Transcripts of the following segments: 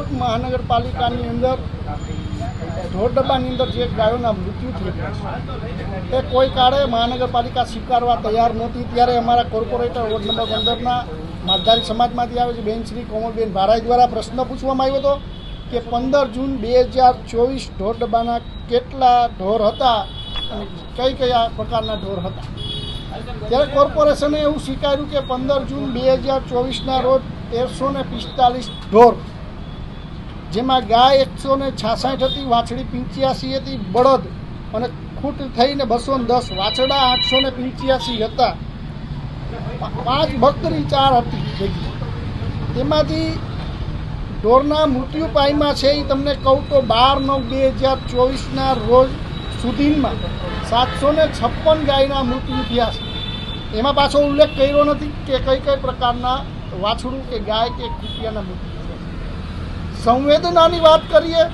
રાજકોટ મહાનગરપાલિકાની અંદર ઢોર ડબ્બાની અંદર જે ગાયોના મૃત્યુ થઈ ગયા છે. એ કોઈ કાળે મહાનગરપાલિકા સ્વીકારવા તૈયાર નહોતી. ત્યારે અમારા કોર્પોરેટર વોર્ડ નંબર પંદરના માલધારી સમાજમાંથી આવે છે. બેન શ્રી કોમલબેન ભારાઈ દ્વારા પ્રશ્ન પૂછવામાં આવ્યો હતો કે પંદર જૂન બે હજાર ચોવીસ ઢોર ડબ્બાના કેટલા ઢોર હતા અને કઈ કયા પ્રકારના ઢોર હતા? ત્યારે કોર્પોરેશને એવું સ્વીકાર્યું કે પંદર જૂન બે હજાર ચોવીસના રોજ તેરસો ને પિસ્તાલીસ ઢોર જેમાં ગાય એકસો ને છાસઠ હતી, વાછડી પંચ્યાસી હતી, બળદ અને ખૂટ થઈને બસો ને દસ વાછડા આઠસો ને પંચ્યાસી હતા. પાંચ બકરી ચાર હતી તેમાંથી ઢોરના મૃત્યુ પાયમાં છે એ તમને કહું તો બાર નવ બે હજાર ચોવીસના રોજ સુધીમાં સાતસો ને છપ્પન ગાયના મૃત્યુ થયા છે. એમાં પાછો ઉલ્લેખ કર્યો નથી કે કઈ કઈ પ્રકારના વાછડું કે ગાય કે કુટિયાના મૃત્યુ. સંવેદનાની વાત કરીએ,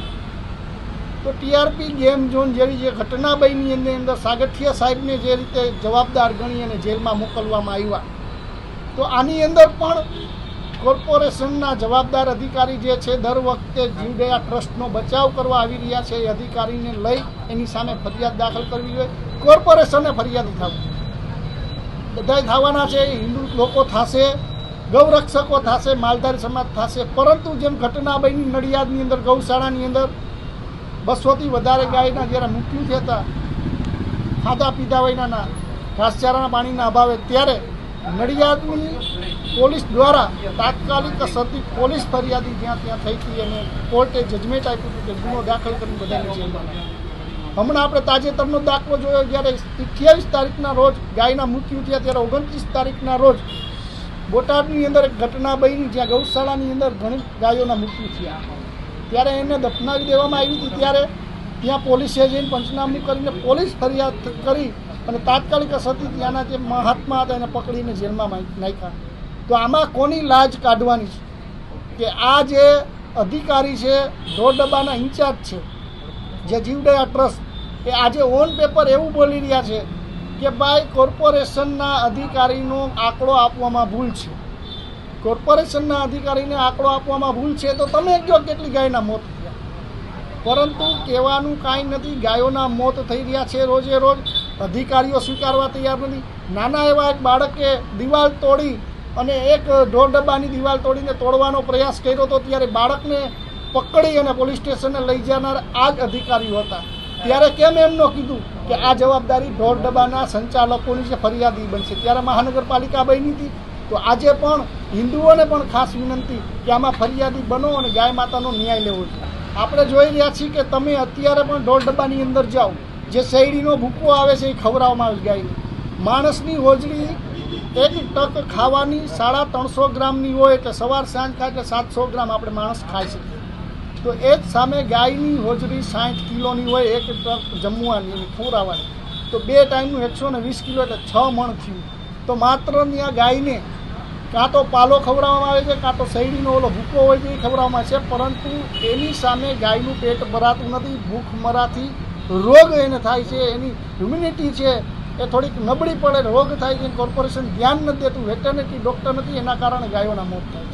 તો ટીઆરપી ગેમ ઝોન જેવી જે ઘટના બની એની અંદર સાગઠિયા સાહેબને જે રીતે જવાબદાર ગણી અને જેલમાં મોકલવામાં આવ્યા, તો આની અંદર પણ કોર્પોરેશનના જવાબદાર અધિકારી જે છે, દર વખતે જીવદયા ટ્રસ્ટનો બચાવ કરવા આવી રહ્યા છે. એ અધિકારીને લઈ એની સામે ફરિયાદ દાખલ કરવી જોઈએ. કોર્પોરેશને ફરિયાદ ઉઠાવવી બધાય થવાના છે હિન્દુ લોકો થશે. ગૌરક્ષકો થશે, માલધારી સમાજ થશે પરંતુ જેમ ઘટના બની નડિયાદની અંદર, ગૌશાળાની અંદર બસોથી વધારે ગાયના જ્યારે મૃત્યુ થયા હતા, ખાધા પીધા વયના ઘાસચારાના પાણીના અભાવે, ત્યારે નડિયાદની પોલીસ દ્વારા તાત્કાલિક અસરથી પોલીસ ફરિયાદી જ્યાં ત્યાં થઈ હતી અને કોર્ટે જજમેન્ટ આપ્યું હતું કે ગુનો દાખલ કરીને બધાને જેલમાં. હમણાં આપણે તાજેતરનો દાખલો જોયો, જ્યારે અઠ્યાવીસ તારીખના રોજ ગાયના મૃત્યુ થયા, ત્યારે ઓગણત્રીસ તારીખના રોજ બોટાદની અંદર એક ઘટના બની જ્યાં ગૌશાળાની અંદર ઘણી ગાયોના મૃત્યુ થયા. ત્યારે એને દફનાવી દેવામાં આવી હતી ત્યારે ત્યાં પોલીસે જઈને પંચનામું કરીને પોલીસ ફરિયાદ કરી અને તાત્કાલિક અસરથી ત્યાંના જે મહાત્મા હતા એને પકડીને જેલમાં નાખ્યા. તો આમાં કોની લાજ કાઢવાની છે? કે આ જે અધિકારી છે ઢોરડબ્બાના ઇન્ચાર્જ છે, જે જીવદયા ટ્રસ્ટ, એ આજે ઓન પેપર એવું બોલી રહ્યા છે કે ભાઈ કોર્પોરેશનના અધિકારીનો આંકડો આપવામાં ભૂલ છે. કોર્પોરેશનના અધિકારીને આંકડો આપવામાં ભૂલ છે તો તમે કહો કેટલી ગાયના મોત થયા? પરંતુ કહેવાનું કાંઈ નથી, ગાયોના મોત થઈ રહ્યા છે રોજે રોજ અધિકારીઓ સ્વીકારવા તૈયાર નથી. નાના એવા એક બાળકે દિવાલ તોડી અને એક ઢોર ડબ્બાની દિવાલ તોડીને તોડવાનો પ્રયાસ કર્યો હતો ત્યારે બાળકને પકડી અને પોલીસ સ્ટેશને લઈ જનાર આ જ અધિકારીઓ હતા. ત્યારે કેમ એમ ન કીધું કે આ જવાબદારી ઢોર ડબ્બાના સંચાલકોની છે, ફરિયાદી બનશે. ત્યારે મહાનગરપાલિકા બની હતી. તો આજે પણ હિન્દુઓને પણ ખાસ વિનંતી કે આમાં ફરિયાદી બનો અને ગાય માતાનો ન્યાય લેવો આપણે જોઈ રહ્યા છીએ કે તમે અત્યારે પણ ઢોર ડબ્બાની અંદર જાઓ. જે શેરડીનો ભૂકો આવે છે એ ખવડાવવામાં આવે છે માણસની હોજડી એક ટક ખાવાની સાડા ત્રણસો ગ્રામની હોય એટલે સવાર સાંજ ખાય એટલે સાતસો ગ્રામ આપણે માણસ ખાઈ શકીએ તો એ જ સામે ગાયની હોજરી સાઠ કિલોની હોય, એક ટ્રક જમવાની ખવડાવવાની તો બે ટાઈમનું એકસો ને વીસ કિલો એટલે છ મણ થયું. તો માત્ર આ ગાયને કાં તો પાલો ખવડાવવામાં આવે છે, કાં તો શેરડીનો ઓલો ભૂકો હોય છે એ ખવડાવવામાં છે, પરંતુ એની સામે ગાયનું પેટ ભરાતું નથી, ભૂખ મરાથી રોગ એને થાય છે, એની હ્યુમિનિટી છે એ થોડીક નબળી પડે, રોગ થાય છે કોર્પોરેશન ધ્યાન નથી દેતું વેટરનિટી ડૉક્ટર નથી, એના કારણે ગાયોના મોત થાય છે.